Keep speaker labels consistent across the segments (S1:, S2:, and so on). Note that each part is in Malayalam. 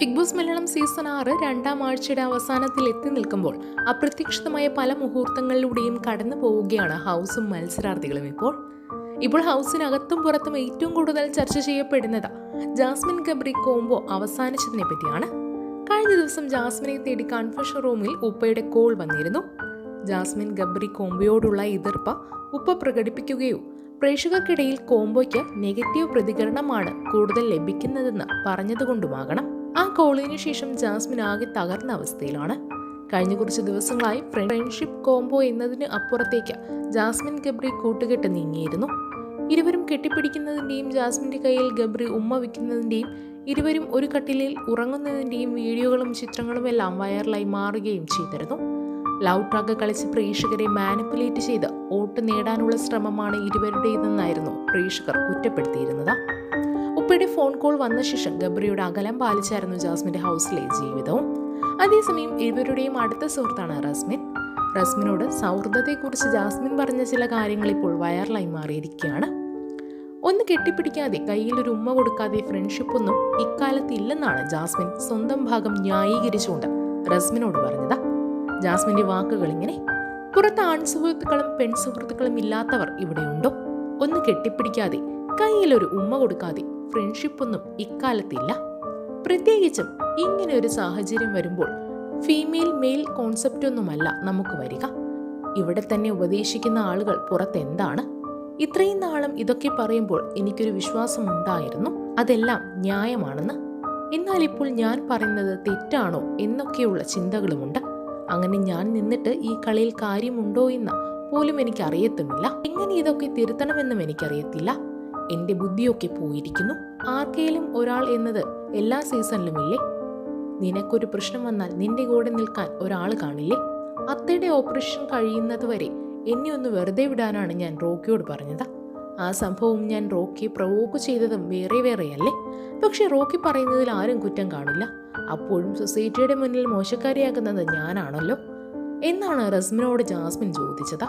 S1: ബിഗ് ബോസ് മലയാളം സീസൺ ആറ് രണ്ടാം ആഴ്ചയുടെ അവസാനത്തിൽ എത്തി നിൽക്കുമ്പോൾ അപ്രത്യക്ഷിതമായ പല മുഹൂർത്തങ്ങളിലൂടെയും കടന്നു പോവുകയാണ് ഹൗസും മത്സരാർത്ഥികളും ഇപ്പോൾ. ഇപ്പോൾ ഹൗസിനകത്തും പുറത്തും ഏറ്റവും കൂടുതൽ ചർച്ച ചെയ്യപ്പെടുന്നത് ജാസ്മിൻ ഗബ്രി കോംബോ അവസാനിച്ചതിനെ പറ്റിയാണ്. കഴിഞ്ഞ ദിവസം ജാസ്മിനെ തേടി കൺഫഷൻ റൂമിൽ ഉപ്പയുടെ കോൾ വന്നിരുന്നു. ജാസ്മിൻ ഗബ്രി കോംബോയോടുള്ള എതിർപ്പ് ഉപ്പ പ്രകടിപ്പിക്കുകയോ പ്രേക്ഷകർക്കിടയിൽ കോംബോയ്ക്ക് നെഗറ്റീവ് പ്രതികരണമാണ് കൂടുതൽ ലഭിക്കുന്നതെന്ന് പറഞ്ഞതുകൊണ്ടുമാകണം. ആ കോളിന് ശേഷം ജാസ്മിൻ ആകെ തകർന്ന അവസ്ഥയിലാണ്. കഴിഞ്ഞ കുറച്ച് ദിവസങ്ങളായി ഫ്രണ്ട്ഷിപ്പ് കോംബോ എന്നതിന് അപ്പുറത്തേക്ക് ജാസ്മിൻ ഗബ്രി കൂട്ടുകെട്ട് നീങ്ങിയിരുന്നു. ഇരുവരും കെട്ടിപ്പിടിക്കുന്നതിന്റെയും ജാസ്മിന്റെ കയ്യിൽ ഗബ്രി ഉമ്മ വയ്ക്കുന്നതിന്റെയും ഇരുവരും ഒരു കട്ടിലിൽ ഉറങ്ങുന്നതിന്റെയും വീഡിയോകളും ചിത്രങ്ങളും എല്ലാം വൈറലായി മാറുകയും ചെയ്തിരുന്നു. ലവ് ട്രാക്ക് കളിച്ച് പ്രേക്ഷകരെ മാനിപ്പുലേറ്റ് ചെയ്ത് വോട്ട് നേടാനുള്ള ശ്രമമാണ് ഇരുവരുടേതെന്നായിരുന്നു പ്രേക്ഷകർ കുറ്റപ്പെടുത്തിയിരുന്നത്. ഉപ്പയുടെ ഫോൺ കോൾ വന്ന ശേഷം ഗബ്രിയുടെ അകലം പാലിച്ചായിരുന്നു ജാസ്മിന്റെ ഹൗസിലെ ജീവിതവും. അതേസമയം ഇരുവരുടെയും അടുത്ത സുഹൃത്താണ് റസ്മിൻ. റസ്മിനോട് സൗഹൃദത്തെക്കുറിച്ച് ജാസ്മിൻ പറഞ്ഞ ചില കാര്യങ്ങൾ ഇപ്പോൾ വൈറലായി മാറിയിരിക്കുകയാണ്. ഒന്ന് കെട്ടിപ്പിടിക്കാതെ ഒരു ഉമ്മ കൊടുക്കാതെ ഫ്രണ്ട്ഷിപ്പ് ഒന്നും ഇക്കാലത്ത് ഇല്ലെന്നാണ് ജാസ്മിൻ സ്വന്തം ഭാഗം ന്യായീകരിച്ചുകൊണ്ട് റസ്മിനോട് പറഞ്ഞത്. ജാസ്മിന്റെ വാക്കുകൾ ഇങ്ങനെ പുറത്ത് ആൺസുഹൃത്തുക്കളും പെൺസുഹൃത്തുക്കളും ഇല്ലാത്തവർ ഇവിടെയുണ്ടോ? ഒന്ന് കെട്ടിപ്പിടിക്കാതെ കയ്യിലൊരു ഉമ്മ കൊടുക്കാതെ ഫ്രണ്ട്ഷിപ്പ് ഒന്നും ഇക്കാലത്തില്ല. പ്രത്യേകിച്ചും ഇങ്ങനെ ഒരു സാഹചര്യം വരുമ്പോൾ ഫീമെയിൽ മെയിൽ കോൺസെപ്റ്റ് ഒന്നുമല്ല നമുക്ക് വരിക. ഇവിടെ തന്നെ ഉപദേശിക്കുന്ന ആളുകൾ പുറത്തെന്താണ് ഇത്രയും നാളും ഇതൊക്കെ പറയുമ്പോൾ എനിക്കൊരു വിശ്വാസം ഉണ്ടായിരുന്നു. അതെല്ലാം ന്യായമാണെന്ന്. എന്നാൽ ഇപ്പോൾ ഞാൻ പറയുന്നത് തെറ്റാണോ എന്നൊക്കെയുള്ള ചിന്തകളുമുണ്ട്. അങ്ങനെ ഞാൻ നിന്നിട്ട് ഈ കളിയിൽ കാര്യമുണ്ടോ എന്ന് പോലും എനിക്ക് അറിയത്തുമില്ല എങ്ങനെ ഇതൊക്കെ തിരുത്തണമെന്നും എനിക്കറിയത്തില്ല. എന്റെ ബുദ്ധിയൊക്കെ പോയിരിക്കുന്നു. ആർക്കേലും ഒരാൾ എന്നത് എല്ലാ സീസണിലും ഇല്ലേ നിനക്കൊരു പ്രശ്നം വന്നാൽ നിന്റെ കൂടെ നിൽക്കാൻ ഒരാൾ കാണില്ലേ? അത്തയുടെ ഓപ്പറേഷൻ കഴിയുന്നത് വരെ എന്നെ ഒന്ന് വെറുതെ വിടാനാണ് ഞാൻ റോക്കിയോട് പറഞ്ഞത്. ആ സംഭവം ഞാൻ റോക്കി പ്രവോക്ക് ചെയ്തതും വേറെ വേറെയല്ലേ? പക്ഷെ റോക്കി പറയുന്നതിൽ ആരും കുറ്റം കാണില്ല. അപ്പോഴും സൊസൈറ്റിയുടെ മുന്നിൽ മോശക്കാരിയാക്കുന്നത് ഞാനാണല്ലോ. എന്നാണ് റസ്മിനോട് ജാസ്മിൻ ചോദിച്ചത്.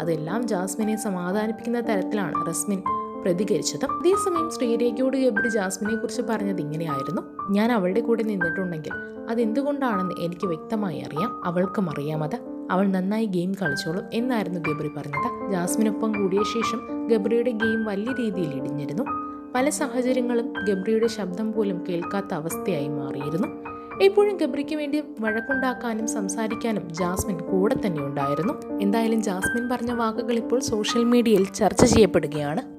S1: അതെല്ലാം ജാസ്മിനെ സമാധാനിപ്പിക്കുന്ന തരത്തിലാണ് റസ്മിൻ പ്രതികരിച്ചത് അതേസമയം ശ്രീരേഖയോട് ഗബ്രി ജാസ്മിനെ കുറിച്ച് പറഞ്ഞത് ഇങ്ങനെയായിരുന്നു. ഞാൻ അവളുടെ കൂടെ നിന്നിട്ടുണ്ടെങ്കിൽ അതെന്തുകൊണ്ടാണെന്ന് എനിക്ക് വ്യക്തമായി അറിയാം. അവൾക്കും അറിയാം അത്. അവൾ നന്നായി ഗെയിം കളിച്ചോളും എന്നായിരുന്നു ഗബ്രി പറഞ്ഞത്. ജാസ്മിനൊപ്പം കൂടിയ ശേഷം ഗബ്രിയുടെ ഗെയിം വലിയ രീതിയിൽ ഇടിഞ്ഞിരുന്നു. പല സാഹചര്യങ്ങളും ഗബ്രിയുടെ ശബ്ദം പോലും കേൾക്കാത്ത അവസ്ഥയായി മാറിയിരുന്നു. എപ്പോഴും ഗബ്രിക്ക് വേണ്ടി വഴക്കുണ്ടാക്കാനും സംസാരിക്കാനും ജാസ്മിൻ കൂടെ തന്നെ ഉണ്ടായിരുന്നു. എന്തായാലും ജാസ്മിൻ പറഞ്ഞ വാക്കുകൾ ഇപ്പോൾ സോഷ്യൽ മീഡിയയിൽ ചർച്ച ചെയ്യപ്പെടുകയാണ്.